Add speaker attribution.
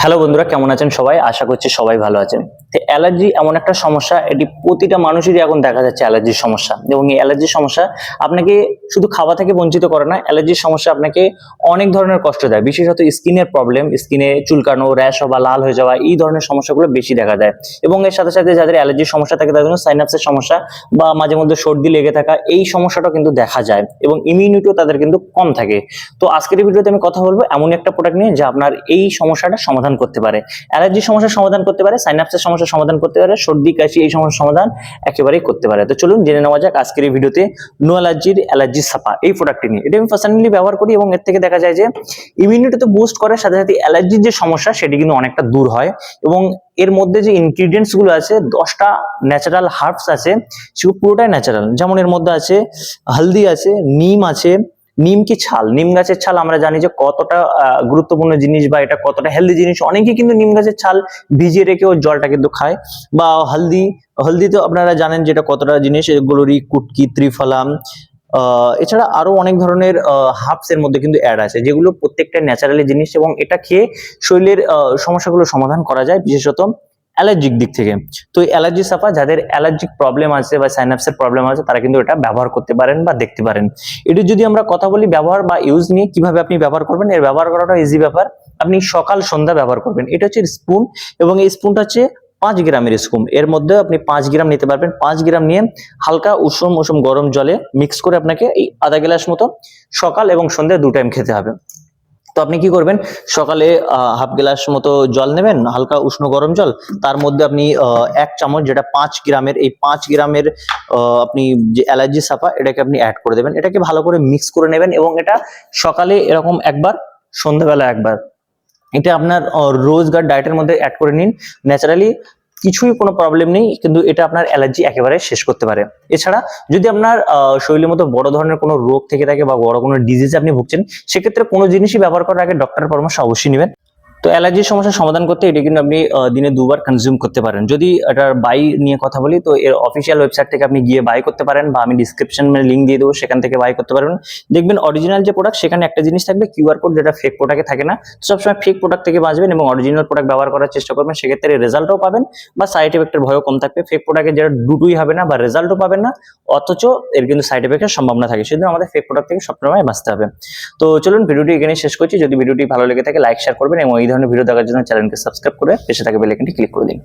Speaker 1: Hello বন্ধুরা কেমন আছেন সবাই? আশা করছি সবাই ভালো আছেন। তো অ্যালার্জি এমন একটা সমস্যা, এটি প্রতিটা মানুষেরই এখন দেখা যাচ্ছে অ্যালার্জির সমস্যা। এবং এই অ্যালার্জির সমস্যা আপনাকে শুধু খাওয়া থেকে বঞ্চিত করে না, অ্যালার্জির সমস্যা আপনাকে অনেক ধরনের কষ্ট দেয়। বিশেষত স্কিনের প্রবলেম, স্কিনে চুলকানো, র্যাশ হওয়া, লাল হয়ে যাওয়া, এই ধরনের সমস্যাগুলো বেশি দেখা যায় এবং এর সাথে সাথে যাদের অ্যালার্জির সমস্যা থাকে, তাদের জন্য সাইনাপসের সমস্যা বা মাঝে মধ্যে সর্দি লেগে থাকা, এই সমস্যাটা কিন্তু দেখা যায়। এবং ইমিউনিটিও তাদের কিন্তু কম থাকে। তো আজকের ভিডিওতে আমি কথা বলব এমন একটা প্রোডাক্ট নিয়ে যা আপনার এই সমস্যাটা সমাধান করতে পারে। অ্যালার্জির সমস্যার সমাধান করতে পারে, সাইনাপসের সমস্যার সমাধান করতে পারে, সর্দি, কাশি, এই সমস্যার সমাধান একেবারেই করতে পারে। তো চলুন জেনে নেওয়া যাক আজকের এই ভিডিওতে নো অ্যালার্জির অ্যালার্জি সাফা এই প্রোডাক্টটি নিয়ে। এটা আমি পার্সোনালি ব্যবহার করি এবং এর থেকে দেখা যায় যে ইমিউনিটি তো বুস্ট করে সাথে সাথে অ্যালার্জির যে সমস্যা, সেটি কিন্তু অনেকটা দূর হয় এবং এর মধ্যে যে ইনগ্রিডিয়েন্টসগুলো আছে, দশটা ন্যাচারাল হার্বস আছে, সেগুলো পুরোটাই ন্যাচারাল যেমন এর মধ্যে আছে, হলদি আছে, নিম আছে নিম কি ছাল? নিম গাছের ছাল আমরা জানি যে কতটা গুরুত্বপূর্ণ জিনিস বা এটা কতটা হেলদি জিনিস। অনেকেই কিন্তু নিম গাছের ছাল ভিজিয়ে রেখে ওর জলটা কিন্তু খায়। বা হলদি হলদি তো আপনারা জানেন যেটা কতটা জিনিস গোলরি, কুটকি, ত্রিফলাম এছাড়া আরও অনেক ধরনের হার্বস এর মধ্যে কিন্তু অ্যাড আছে, যেগুলো প্রত্যেকটা ন্যাচারালি জিনিস এবং এটা খেয়ে শরীরের সমস্যাগুলো সমাধান করা যায় বিশেষত। অ্যালার্জিক দিক থেকে। তো অ্যালার্জি সাফা যাদের অ্যালার্জিক প্রবলেম আছে বা সাইনাপসের প্রবলেম আছে, তারা কিন্তু এটা ব্যবহার করতে পারেন বা দেখতে পারেন। এটি যদি আমরা কথা বলি ব্যবহার বা ইউজ নিয়ে, কীভাবে আপনি ব্যবহার করবেন, এর ব্যবহার করাটা ইজি ব্যাপার। আপনি সকাল, সন্ধ্যা ব্যবহার করবেন। এটা হচ্ছে স্পুন এবং এই স্পুনটা হচ্ছে পাঁচ গ্রামের স্পুন এর মধ্যে আপনি পাঁচ গ্রাম নিতে পারবেন। পাঁচ গ্রাম নিয়ে হালকা উষুম উষুম গরম জলে মিক্স করে আপনাকে এই আধা গ্লাস মতো সকাল এবং সন্ধ্যা দু টাইম খেতে হবে। আপনি কি করবেন? সকালে হাফ গ্লাস মতো জল নেবেন, হালকা উষ্ণ গরম জল। তার মধ্যে আপনি এক চামচ যেটা পাঁচ গ্রামের, এই পাঁচ গ্রামের আপনি যে অ্যালার্জি সাফা এটাকে আপনি অ্যাড করে দেবেন। এটাকে ভালো করে মিক্স করে নেবেন এবং এটা সকালে এরকম একবার, সন্ধ্যাবেলা একবার। এটা আপনার রোজগার ডায়েটের মধ্যে অ্যাড করে নিন। ন্যাচারালি কিছুই কোনো প্রবলেম নেই, কিন্তু এটা আপনার অ্যালার্জি একেবারে শেষ করতে পারে। এছাড়া যদি আপনার শরীরের মতো বড় ধরনের কোনো রোগ থেকে থাকে বা বড় কোনো ডিজিজে আপনি ভুগছেন, সেক্ষেত্রে কোনো জিনিসই ব্যবহার করার আগে ডক্টরের পরামর্শ অবশ্যই নেবেন। তো অ্যালার্জির সমস্যার সমাধান করতে এটা কিন্তু আপনি দিনে দুবার কনজিউম করতে পারেন। যদি এটার বাই নিয়ে কথা বলি, তো এর অফিসিয়াল ওয়েবসাইট থেকে আপনি গিয়ে বাই করতে পারেন বা আমি ডিসক্রিপশন লিঙ্ক দিয়ে দেবো, সেখান থেকে বাই করতে পারবেন। দেখবেন অরিজিনাল যে প্রোডাক্ট সেখানে একটা জিনিস থাকবে কিউআর কোড যেটা ফেক প্রোডাক্টে থাকে না। সবসময় ফেক প্রোডাক্ট থেকে বাঁচবেন এবং অরিজিনাল প্রোডাক্ট ব্যবহার করার চেষ্টা করবেন, সেক্ষেত্রে রেজাল্টও পাবেন বা সাইড এফেক্টের ভয়ও কম থাকবে। ফেক প্রোডাক্টে যেটা দুটোই হবে না বা রেজাল্টও পাবেন না, অথচ এর কিন্তু সাইড এফেক্টের সম্ভাবনা থাকে। সেজন্য আমাদের ফেক প্রোডাক্ট থেকে সবসময় বাঁচতে হবে। তো চলুন, ভিডিওটি এখানে শেষ করছি। যদি ভিডিওটি ভালো লেগে থাকে লাইক শেয়ার করবেন এবং এই ধরনের ভিডিও দেখার জন্য চ্যানেলকে সাবস্ক্রাইব করে পেশে থাকে বেলাইকনটি ক্লিক করে দিন।